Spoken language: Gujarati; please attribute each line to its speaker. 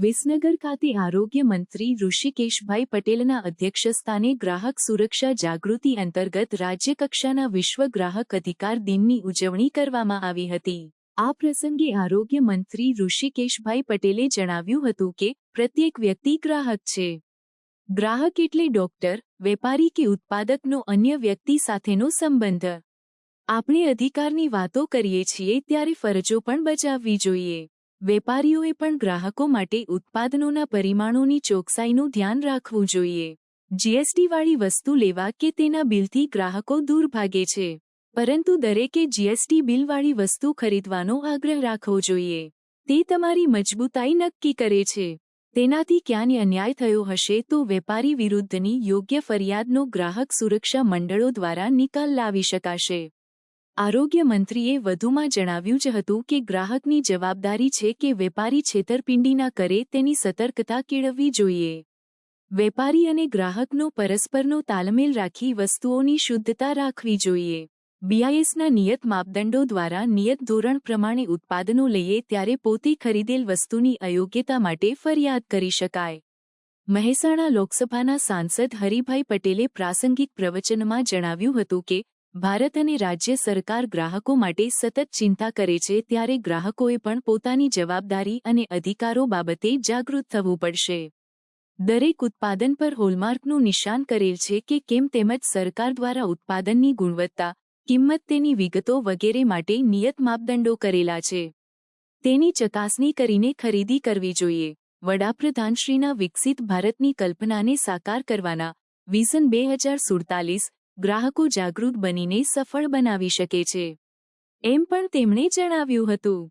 Speaker 1: વિસનગર ખાતે આરોગ્ય મંત્રી ઋષિકેશભાઈ પટેલના અધ્યક્ષસ્થાને ગ્રાહક સુરક્ષા જાગૃતિ અંતર્ગત રાજ્યકક્ષાના વિશ્વ ગ્રાહક અધિકાર દિનની ઉજવણી કરવામાં આવી હતી. આ પ્રસંગે આરોગ્ય મંત્રી ઋષિકેશભાઈ પટેલે જણાવ્યું હતું કે, પ્રત્યેક વ્યક્તિ ગ્રાહક છે. ગ્રાહક એટલે ડોક્ટર, વેપારી કે ઉત્પાદકનો અન્ય વ્યક્તિ સાથેનો સંબંધ. આપણે અધિકારની વાતો કરીએ છીએ ત્યારે ફરજો પણ બજાવવી જોઈએ. વેપારીઓએ પણ ગ્રાહકો માટે ઉત્પાદનોના પરિમાણોની ચોકસાઈનું ધ્યાન રાખવું જોઈએ. જીએસટીવાળી વસ્તુ લેવા કે તેના બિલથી ગ્રાહકો દૂર ભાગે છે. પરંતુ દરેકે જીએસટી બિલવાળી વસ્તુ ખરીદવાનો આગ્રહ રાખવો જોઈએ. તે તમારી મજબૂતાઈ નક્કી કરે છે. તેનાથી ક્યાંય અન્યાય થયો હશે તો વેપારી વિરુદ્ધની યોગ્ય ફરિયાદનો ગ્રાહક સુરક્ષા મંડળો દ્વારા નિકાલ લાવી શકાશે. આરોગ્ય મંત્રીએ વધુમાં જણાવ્યું જ હતું કે ગ્રાહકની જવાબદારી છે કે વેપારી છેતરપિંડીના કરે તેની સતર્કતા કેળવવી જોઈએ. વેપારી અને ગ્રાહકનો પરસ્પરનો તાલમેલ રાખી વસ્તુઓની શુદ્ધતા રાખવી જોઈએ. બીઆઈએસના નિયત માપદંડો દ્વારા નિયત ધોરણ પ્રમાણે ઉત્પાદનો લઈએ ત્યારે પોતે ખરીદેલ વસ્તુની અયોગ્યતા માટે ફરિયાદ કરી શકાય. મહેસાણા લોકસભાના સાંસદ હરિભાઈ પટેલે પ્રાસંગિક પ્રવચનમાં જણાવ્યું હતું કે ભારત અને રાજ્ય સરકાર ગ્રાહકો માટે સતત ચિંતા કરે છે ત્યારે ગ્રાહકોએ પણ પોતાની જવાબદારી અને અધિકારો બાબતે જાગૃત થવું પડશે. દરેક ઉત્પાદન પર હોલમાર્કનું નિશાન કરેલ છે કે કેમ તેમજ સરકાર દ્વારા ઉત્પાદનની ગુણવત્તા, કિંમત તેની વિગતો વગેરે માટે નિયત માપદંડો કરેલા છે. તેની ચકાસણી કરીને ખરીદી કરવી જોઈએ. વડાપ્રધાનશ્રીના વિકસિત ભારતની કલ્પનાને સાકાર કરવાના વિઝન બે હજાર સુડતાલીસ ગ્રાહકો જાગૃત બનીને સફળ બનાવી શકે છે. એમ પણ તેમણે જણાવ્યું હતું.